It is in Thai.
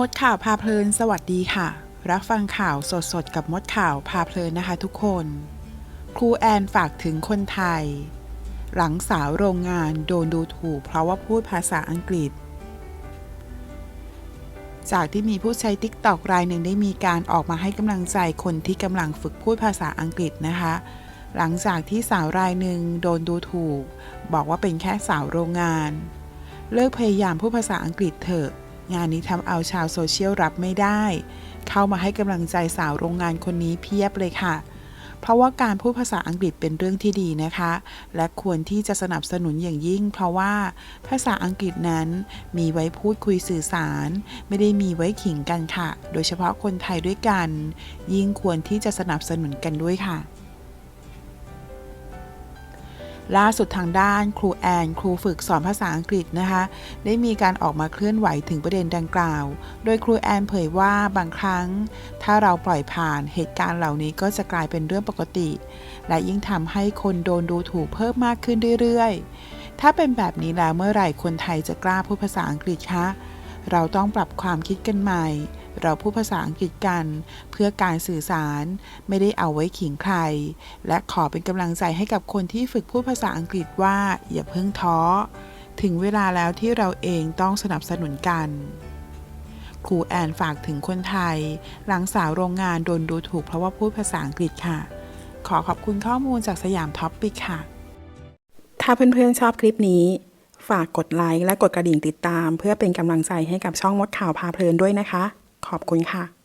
มดข่าวพาเพลิน สวัสดีค่ะ รับฟังข่าวสดๆ กับมดข่าวพาเพลินนะคะทุกคน ครูแอนฝากถึงคนไทย หลังสาวโรงงานโดนดูถูกเพราะว่าพูดภาษาอังกฤษ จากที่มีผู้ใช้ TikTok รายหนึ่งได้มีการออกมาให้กำลังใจคนที่กำลังฝึกพูดภาษาอังกฤษนะคะ หลังจากที่สาวรายหนึ่งโดนดูถูก บอกว่าเป็นแค่สาวโรงงาน เลิกพยายามพูดภาษาอังกฤษเถอะ งานนี้ทำเอาชาวโซเชียลรับไม่ได้ เข้ามาให้กำลังใจสาวโรงงานคนนี้เพียบเลยค่ะ เพราะว่าการพูดภาษาอังกฤษเป็นเรื่องที่ดีนะคะ และควรที่จะสนับสนุนอย่างยิ่ง เพราะว่าภาษาอังกฤษนั้นมีไว้พูดคุยสื่อสาร ไม่ได้มีไว้ขิงกันค่ะ โดยเฉพาะคนไทยด้วยกัน ยิ่งควรที่จะสนับสนุนกันด้วยค่ะ ล่าสุดทางด้านครูแอน ครูฝึกสอนภาษาอังกฤษนะคะ ได้มีการออกมาเคลื่อนไหวถึงประเด็นดังกล่าว โดยครูแอนเผยว่าบางครั้ง ถ้าเราปล่อยผ่านเหตุการณ์เหล่านี้ก็จะกลายเป็นเรื่องปกติ และยิ่งทำให้คนโดนดูถูกเพิ่มมากขึ้นเรื่อยๆ ถ้าเป็นแบบนี้แล้วเมื่อไหร่คนไทยจะกล้าพูดภาษาอังกฤษคะ เราต้องปรับความคิดกันใหม่ เราพูดภาษาอังกฤษกัน เพื่อการสื่อสารไม่ได้เอาไว้ขิงใคร และขอเป็นกำลังใจให้กับคนที่ฝึกพูดภาษาอังกฤษว่าอย่าเพิ่งท้อ ถึงเวลาแล้วที่เราเองต้องสนับสนุนกันครูแอนฝากถึงคนไทย หลังสาวโรงงานโดนดูถูกเพราะว่าพูดภาษาอังกฤษค่ะ ขอขอบคุณข้อมูลจากสยามท็อปปิกค่ะ ถ้าเพื่อนๆชอบคลิปนี้ ฝากกดไลค์และกดกระดิ่งติดตาม เพื่อเป็นกำลังใจให้กับช่องมดข่าวพาเพลินด้วยนะคะ ขอบคุณค่ะ